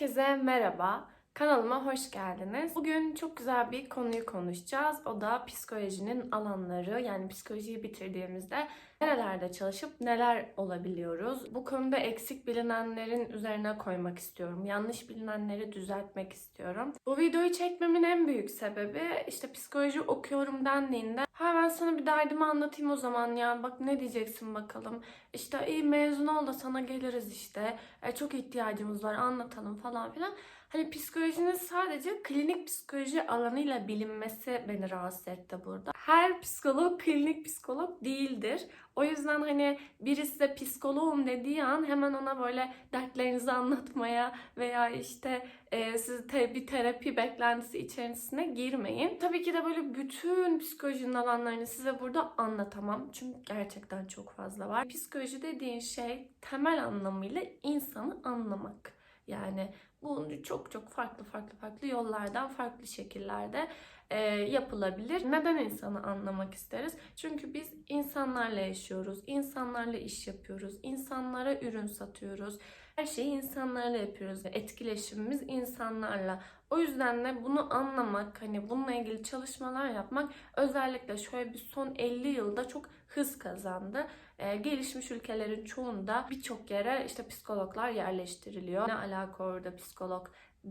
Herkese merhaba. Kanalıma hoş geldiniz. Bugün çok güzel bir konuyu konuşacağız. O da psikolojinin alanları. Yani psikolojiyi bitirdiğimizde nerelerde çalışıp neler olabiliyoruz? Bu konuda eksik bilinenlerin üzerine koymak istiyorum. Yanlış bilinenleri düzeltmek istiyorum. Bu videoyu çekmemin en büyük sebebi işte psikoloji okuyorum dendiğinde ha ben sana bir derdimi anlatayım o zaman ya bak ne diyeceksin bakalım. İşte iyi mezun ol da sana geliriz işte. E, çok ihtiyacımız var anlatalım falan filan. Hani psikolojinin sadece klinik psikoloji alanıyla bilinmesi beni rahatsız etti burada. Her psikolog klinik psikolog değildir. O yüzden hani biri size psikoloğum dediği an hemen ona böyle dertlerinizi anlatmaya veya işte e, siz te- bir terapi beklentisi içerisine girmeyin. Tabii ki de böyle bütün psikolojinin alanlarını size burada anlatamam. Çünkü gerçekten çok fazla var. Psikoloji dediğin şey temel anlamıyla insanı anlamak. Yani bunu çok çok farklı farklı farklı yollardan, farklı şekillerde e, yapılabilir. Neden insanı anlamak isteriz? Çünkü biz insanlarla yaşıyoruz, insanlarla iş yapıyoruz, insanlara ürün satıyoruz. Her şeyi insanlarla yapıyoruz. Etkileşimimiz insanlarla. O yüzden de bunu anlamak, hani bununla ilgili çalışmalar yapmak özellikle şöyle bir son 50 yılda çok hız kazandı. Ee, gelişmiş ülkelerin çoğunda birçok yere işte psikologlar yerleştiriliyor. Ne alaka orada psikolog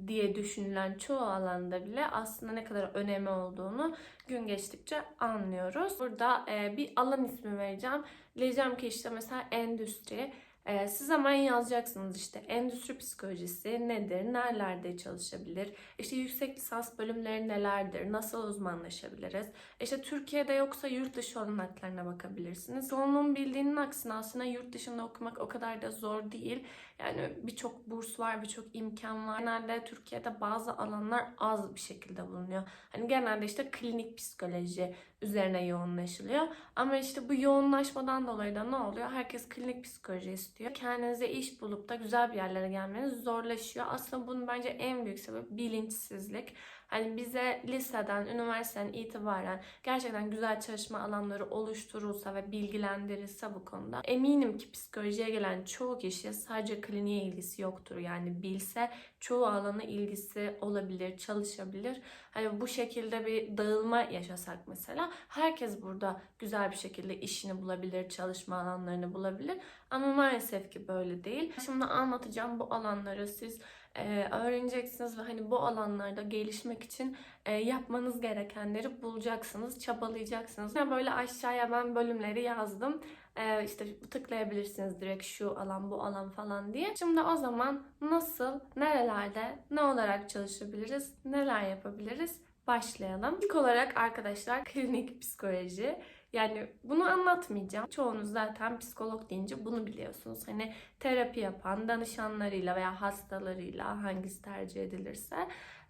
diye düşünülen çoğu alanda bile aslında ne kadar önemi olduğunu gün geçtikçe anlıyoruz. Burada e, bir alan ismi vereceğim. Diyeceğim ki işte mesela endüstri. Ee, siz hemen yazacaksınız işte endüstri psikolojisi nedir, nerelerde çalışabilir, işte yüksek lisans bölümleri nelerdir, nasıl uzmanlaşabiliriz. İşte Türkiye'de yoksa yurt dışı olanaklarına bakabilirsiniz. Çoğunluğun bildiğinin aksine aslında yurt dışında okumak o kadar da zor değil. Yani birçok burs var, birçok imkan var. Genelde Türkiye'de bazı alanlar az bir şekilde bulunuyor. Hani genelde işte klinik psikoloji üzerine yoğunlaşılıyor. Ama işte bu yoğunlaşmadan dolayı da ne oluyor? Herkes klinik psikoloji istiyor. Kendinize iş bulup da güzel bir yerlere gelmeniz zorlaşıyor. Aslında bunun bence en büyük sebebi bilinçsizlik. Hani bize liseden, üniversiteden itibaren gerçekten güzel çalışma alanları oluşturulsa ve bilgilendirilse bu konuda eminim ki psikolojiye gelen çoğu kişi sadece kliniğe ilgisi yoktur. Yani bilse çoğu alana ilgisi olabilir, çalışabilir. Hani bu şekilde bir dağılma yaşasak mesela herkes burada güzel bir şekilde işini bulabilir, çalışma alanlarını bulabilir. Ama maalesef ki böyle değil. Şimdi anlatacağım bu alanları siz e, öğreneceksiniz ve hani bu alanlarda gelişmek için e, yapmanız gerekenleri bulacaksınız, çabalayacaksınız. Yani böyle aşağıya ben bölümleri yazdım. E, işte tıklayabilirsiniz direkt şu alan, bu alan falan diye. Şimdi o zaman nasıl, nerelerde, ne olarak çalışabiliriz, neler yapabiliriz? Başlayalım. İlk olarak arkadaşlar klinik psikoloji. Yani bunu anlatmayacağım. Çoğunuz zaten psikolog deyince bunu biliyorsunuz. Hani terapi yapan danışanlarıyla veya hastalarıyla hangisi tercih edilirse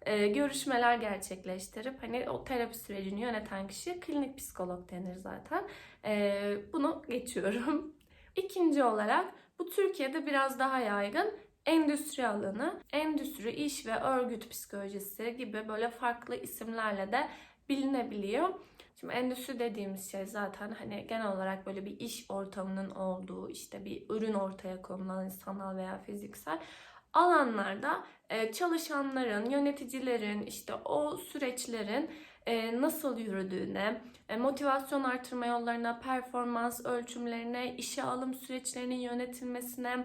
e, görüşmeler gerçekleştirip hani o terapi sürecini yöneten kişi klinik psikolog denir zaten. E, bunu geçiyorum. İkinci olarak bu Türkiye'de biraz daha yaygın endüstri alanı, endüstri, iş ve örgüt psikolojisi gibi böyle farklı isimlerle de bilinebiliyor. Şimdi endüstri dediğimiz şey zaten hani genel olarak böyle bir iş ortamının olduğu işte bir ürün ortaya konulan sanal veya fiziksel alanlarda e, çalışanların, yöneticilerin işte o süreçlerin e, nasıl yürüdüğüne, e, motivasyon artırma yollarına, performans ölçümlerine, işe alım süreçlerinin yönetilmesine,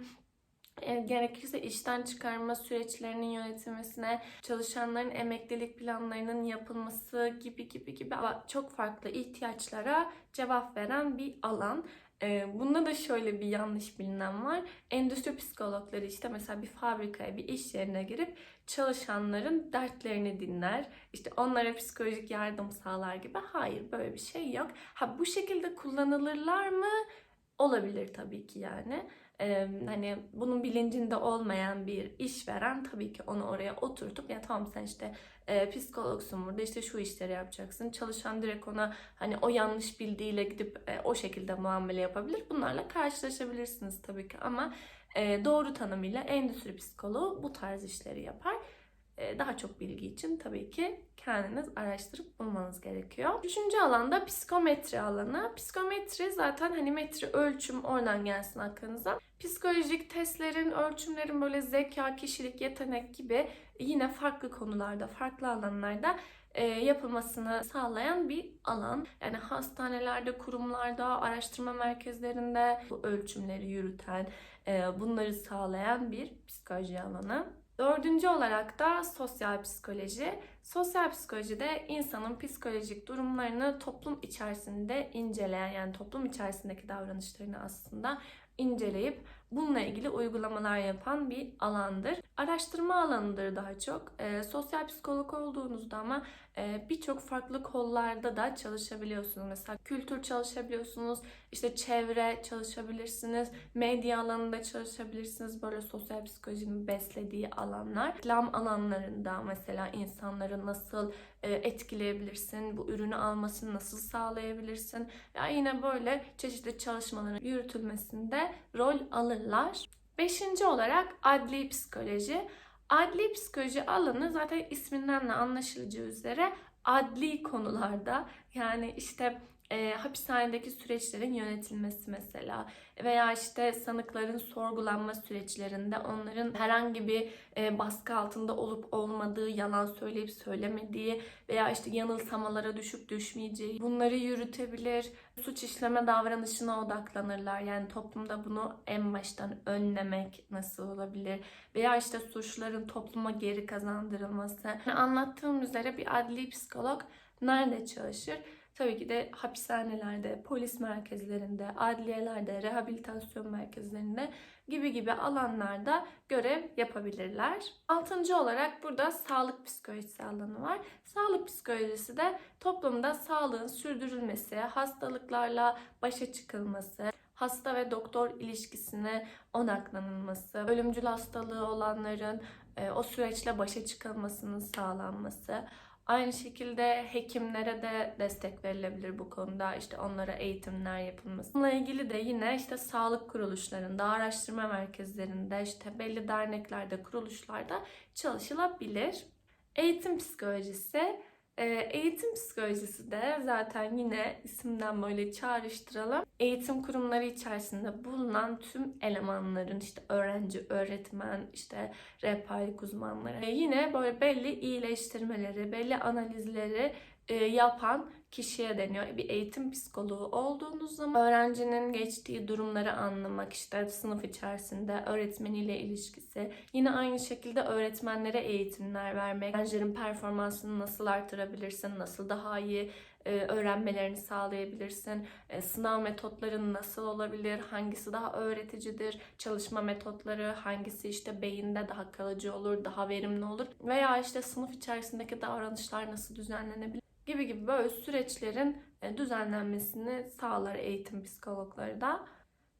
gerekirse işten çıkarma süreçlerinin yönetilmesine, çalışanların emeklilik planlarının yapılması gibi gibi gibi çok farklı ihtiyaçlara cevap veren bir alan. E, bunda da şöyle bir yanlış bilinen var. Endüstri psikologları işte mesela bir fabrikaya, bir iş yerine girip çalışanların dertlerini dinler. İşte onlara psikolojik yardım sağlar gibi. Hayır böyle bir şey yok. Ha bu şekilde kullanılırlar mı? Olabilir tabii ki yani e, hani bunun bilincinde olmayan bir işveren tabii ki onu oraya oturtup ya tamam sen işte e, psikologsun burada işte şu işleri yapacaksın. Çalışan direkt ona hani o yanlış bildiğiyle gidip e, o şekilde muamele yapabilir. Bunlarla karşılaşabilirsiniz tabii ki ama e, doğru tanımıyla endüstri psikoloğu bu tarz işleri yapar. E, daha çok bilgi için tabii ki kendiniz araştırıp bulmanız gerekiyor. Üçüncü alanda psikometri alanı. Psikometri zaten hani metri ölçüm oradan gelsin aklınıza. Psikolojik testlerin, ölçümlerin böyle zeka, kişilik, yetenek gibi yine farklı konularda, farklı alanlarda e, yapılmasını sağlayan bir alan. Yani hastanelerde, kurumlarda, araştırma merkezlerinde bu ölçümleri yürüten, e, bunları sağlayan bir psikoloji alanı. Dördüncü olarak da sosyal psikoloji. Sosyal psikolojide insanın psikolojik durumlarını toplum içerisinde inceleyen yani toplum içerisindeki davranışlarını aslında inceleyip bununla ilgili uygulamalar yapan bir alandır. Araştırma alanıdır daha çok. E, sosyal psikolog olduğunuzda ama e, birçok farklı kollarda da çalışabiliyorsunuz. Mesela kültür çalışabiliyorsunuz, işte çevre çalışabilirsiniz, medya alanında çalışabilirsiniz. Böyle sosyal psikolojinin beslediği alanlar. Reklam alanlarında mesela insanları nasıl e, etkileyebilirsin, bu ürünü almasını nasıl sağlayabilirsin. Ya yine böyle çeşitli çalışmaların yürütülmesinde rol alırlar. Beşinci olarak adli psikoloji. Adli psikoloji alanı zaten isminden de anlaşılacağı üzere adli konularda yani işte e, hapishanedeki süreçlerin yönetilmesi mesela veya işte sanıkların sorgulanma süreçlerinde onların herhangi bir e, baskı altında olup olmadığı, yalan söyleyip söylemediği veya işte yanılsamalara düşüp düşmeyeceği bunları yürütebilir. Suç işleme davranışına odaklanırlar. Yani toplumda bunu en baştan önlemek nasıl olabilir? Veya işte suçların topluma geri kazandırılması. Yani anlattığım üzere bir adli psikolog nerede çalışır? Tabii ki de hapishanelerde, polis merkezlerinde, adliyelerde, rehabilitasyon merkezlerinde gibi gibi alanlarda görev yapabilirler. Altıncı olarak burada sağlık psikolojisi alanı var. Sağlık psikolojisi de toplumda sağlığın sürdürülmesi, hastalıklarla başa çıkılması, hasta ve doktor ilişkisine odaklanılması, ölümcül hastalığı olanların e, o süreçle başa çıkılmasının sağlanması, Aynı şekilde hekimlere de destek verilebilir bu konuda. İşte onlara eğitimler yapılması. Bununla ilgili de yine işte sağlık kuruluşlarında, araştırma merkezlerinde, işte belli derneklerde, kuruluşlarda çalışılabilir. Eğitim psikolojisi Eğitim psikolojisi de zaten yine isimden böyle çağrıştıralım. Eğitim kurumları içerisinde bulunan tüm elemanların işte öğrenci, öğretmen, işte rehberlik uzmanları yine böyle belli iyileştirmeleri, belli analizleri e, yapan kişiye deniyor. Bir eğitim psikoloğu olduğunuz zaman öğrencinin geçtiği durumları anlamak, işte sınıf içerisinde öğretmeniyle ilişkisi, yine aynı şekilde öğretmenlere eğitimler vermek, öğrencilerin performansını nasıl artırabilirsin, nasıl daha iyi e, öğrenmelerini sağlayabilirsin. E, sınav metotların nasıl olabilir? Hangisi daha öğreticidir? Çalışma metotları hangisi işte beyinde daha kalıcı olur, daha verimli olur? Veya işte sınıf içerisindeki davranışlar nasıl düzenlenebilir? Gibi gibi böyle süreçlerin e, düzenlenmesini sağlar eğitim psikologları da.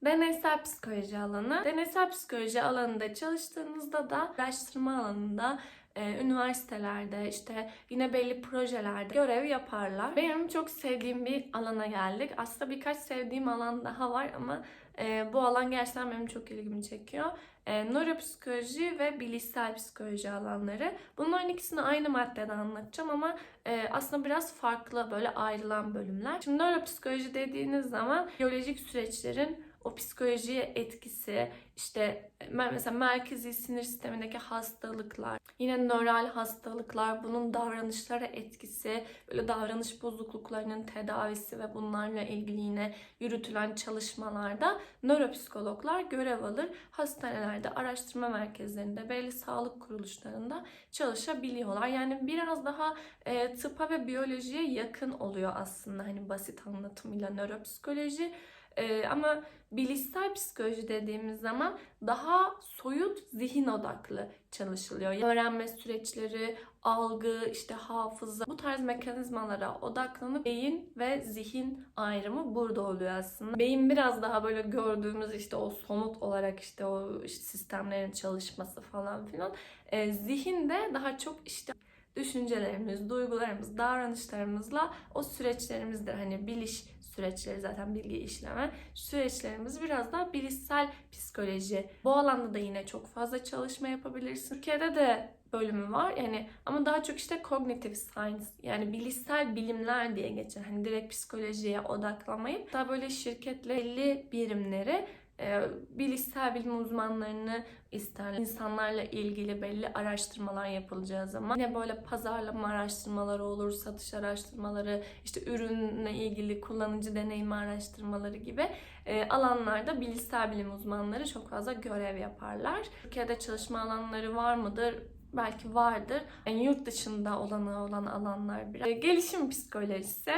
Deneysel psikoloji alanı. Deneysel psikoloji alanında çalıştığınızda da araştırma alanında e, üniversitelerde işte yine belli projelerde görev yaparlar. Benim çok sevdiğim bir alana geldik. Aslında birkaç sevdiğim alan daha var ama e, bu alan gerçekten benim çok ilgimi çekiyor. E, nöropsikoloji ve bilişsel psikoloji alanları. Bunların ikisini aynı maddede anlatacağım ama e, aslında biraz farklı böyle ayrılan bölümler. Şimdi nöropsikoloji dediğiniz zaman biyolojik süreçlerin o psikolojiye etkisi, işte mesela merkezi sinir sistemindeki hastalıklar, yine nöral hastalıklar, bunun davranışlara etkisi, böyle davranış bozukluklarının tedavisi ve bunlarla ilgili yine yürütülen çalışmalarda nöropsikologlar görev alır. Hastanelerde, araştırma merkezlerinde, belli sağlık kuruluşlarında çalışabiliyorlar. Yani biraz daha e, tıpa ve biyolojiye yakın oluyor aslında hani basit anlatımıyla nöropsikoloji. Ee, ama bilişsel psikoloji dediğimiz zaman daha soyut zihin odaklı çalışılıyor. Öğrenme süreçleri, algı, işte hafıza bu tarz mekanizmalara odaklanıp beyin ve zihin ayrımı burada oluyor aslında. Beyin biraz daha böyle gördüğümüz işte o somut olarak işte o işte sistemlerin çalışması falan filan. Ee, zihin de daha çok işte düşüncelerimiz, duygularımız, davranışlarımızla o süreçlerimizdir. Hani biliş süreçleri zaten bilgi işleme süreçlerimiz biraz daha bilişsel psikoloji. Bu alanda da yine çok fazla çalışma yapabilirsin. Türkiye'de de bölümü var yani ama daha çok işte cognitive science yani bilişsel bilimler diye geçer. Hani direkt psikolojiye odaklamayıp daha böyle şirketle belli birimleri e, bilişsel bilim uzmanlarını ister. İnsanlarla ilgili belli araştırmalar yapılacağı zaman yine böyle pazarlama araştırmaları olur, satış araştırmaları, işte ürünle ilgili kullanıcı deneyimi araştırmaları gibi e, alanlarda bilişsel bilim uzmanları çok fazla görev yaparlar. Türkiye'de çalışma alanları var mıdır? Belki vardır. Yani yurt dışında olanağı olan alanlar biraz. E, gelişim psikolojisi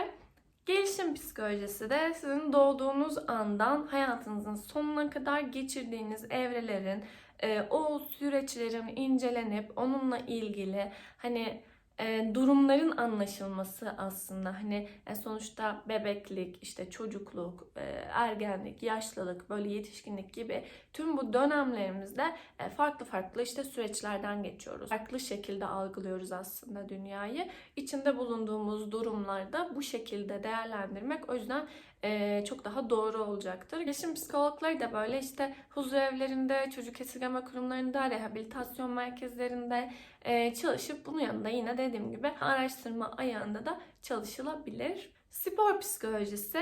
Gelişim psikolojisi de sizin doğduğunuz andan hayatınızın sonuna kadar geçirdiğiniz evrelerin, e, o süreçlerin incelenip onunla ilgili hani e, durumların anlaşılması aslında hani e, sonuçta bebeklik, işte çocukluk, e, ergenlik, yaşlılık, böyle yetişkinlik gibi tüm bu dönemlerimizde farklı farklı işte süreçlerden geçiyoruz. Farklı şekilde algılıyoruz aslında dünyayı. İçinde bulunduğumuz durumlarda bu şekilde değerlendirmek o yüzden e, çok daha doğru olacaktır. Gelişim psikologları da böyle işte huzur evlerinde, çocuk esirgeme kurumlarında, rehabilitasyon merkezlerinde e, çalışıp bunun yanında yine dediğim gibi araştırma ayağında da çalışılabilir. Spor psikolojisi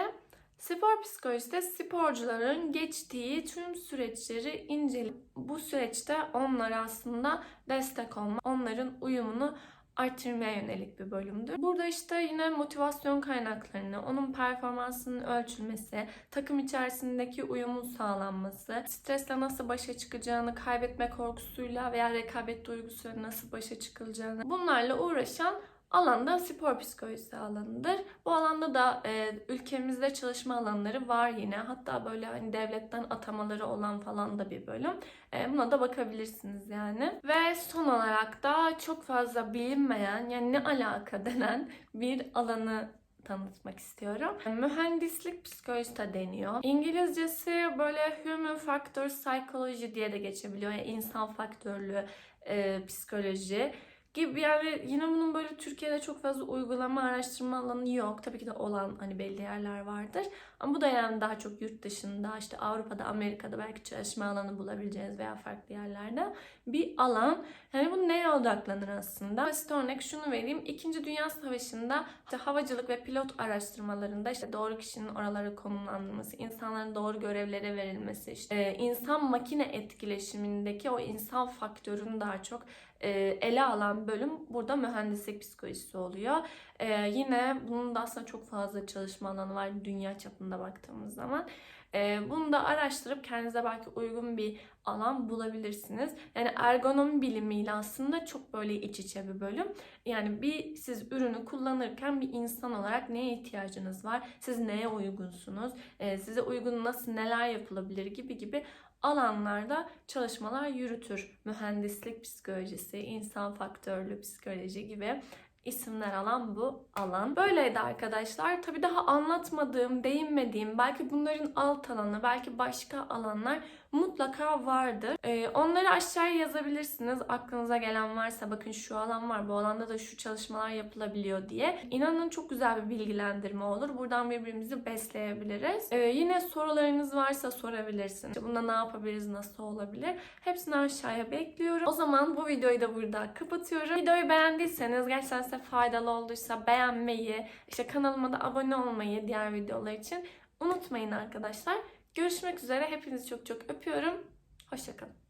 Spor psikolojisi sporcuların geçtiği tüm süreçleri inceleyip bu süreçte onlara aslında destek olma, onların uyumunu arttırmaya yönelik bir bölümdür. Burada işte yine motivasyon kaynaklarını, onun performansının ölçülmesi, takım içerisindeki uyumun sağlanması, stresle nasıl başa çıkacağını, kaybetme korkusuyla veya rekabet duygusuyla nasıl başa çıkılacağını bunlarla uğraşan alanda spor psikolojisi alanıdır. Bu alanda da e, ülkemizde çalışma alanları var yine. Hatta böyle hani devletten atamaları olan falan da bir bölüm. E, buna da bakabilirsiniz yani. Ve son olarak da çok fazla bilinmeyen yani ne alaka denen bir alanı tanıtmak istiyorum. Mühendislik psikolojisi de deniyor. İngilizcesi böyle human factor psychology diye de geçebiliyor. Yani insan faktörlü e, psikoloji gibi yani yine bunun böyle Türkiye'de çok fazla uygulama araştırma alanı yok. Tabii ki de olan hani belli yerler vardır. Ama bu da yani daha çok yurt dışında işte Avrupa'da, Amerika'da belki çalışma alanı bulabileceğiniz veya farklı yerlerde bir alan. Yani bu neye odaklanır aslında? Basit örnek şunu vereyim. İkinci Dünya Savaşı'nda işte havacılık ve pilot araştırmalarında işte doğru kişinin oralara konumlandırılması, insanların doğru görevlere verilmesi, işte insan makine etkileşimindeki o insan faktörünü daha çok e, ele alan bölüm burada mühendislik psikolojisi oluyor. E, yine bunun da aslında çok fazla çalışma alanı var dünya çapında baktığımız zaman. E, bunu da araştırıp kendinize belki uygun bir alan bulabilirsiniz. Yani ergonomi bilimiyle aslında çok böyle iç içe bir bölüm. Yani bir siz ürünü kullanırken bir insan olarak neye ihtiyacınız var? Siz neye uygunsunuz? size uygun nasıl neler yapılabilir gibi gibi alanlarda çalışmalar yürütür. Mühendislik psikolojisi, insan faktörlü psikoloji gibi isimler alan bu alan. Böyleydi arkadaşlar. Tabii daha anlatmadığım, değinmediğim, belki bunların alt alanı, belki başka alanlar mutlaka vardır. Ee, onları aşağıya yazabilirsiniz. Aklınıza gelen varsa bakın şu alan var, bu alanda da şu çalışmalar yapılabiliyor diye. İnanın çok güzel bir bilgilendirme olur. Buradan birbirimizi besleyebiliriz. Ee, yine sorularınız varsa sorabilirsiniz. Bunda ne yapabiliriz, nasıl olabilir? Hepsini aşağıya bekliyorum. O zaman bu videoyu da burada kapatıyorum. Videoyu beğendiyseniz gerçekten size faydalı olduysa beğenmeyi, işte kanalıma da abone olmayı diğer videolar için unutmayın arkadaşlar. Görüşmek üzere. Hepinizi çok çok öpüyorum. Hoşçakalın.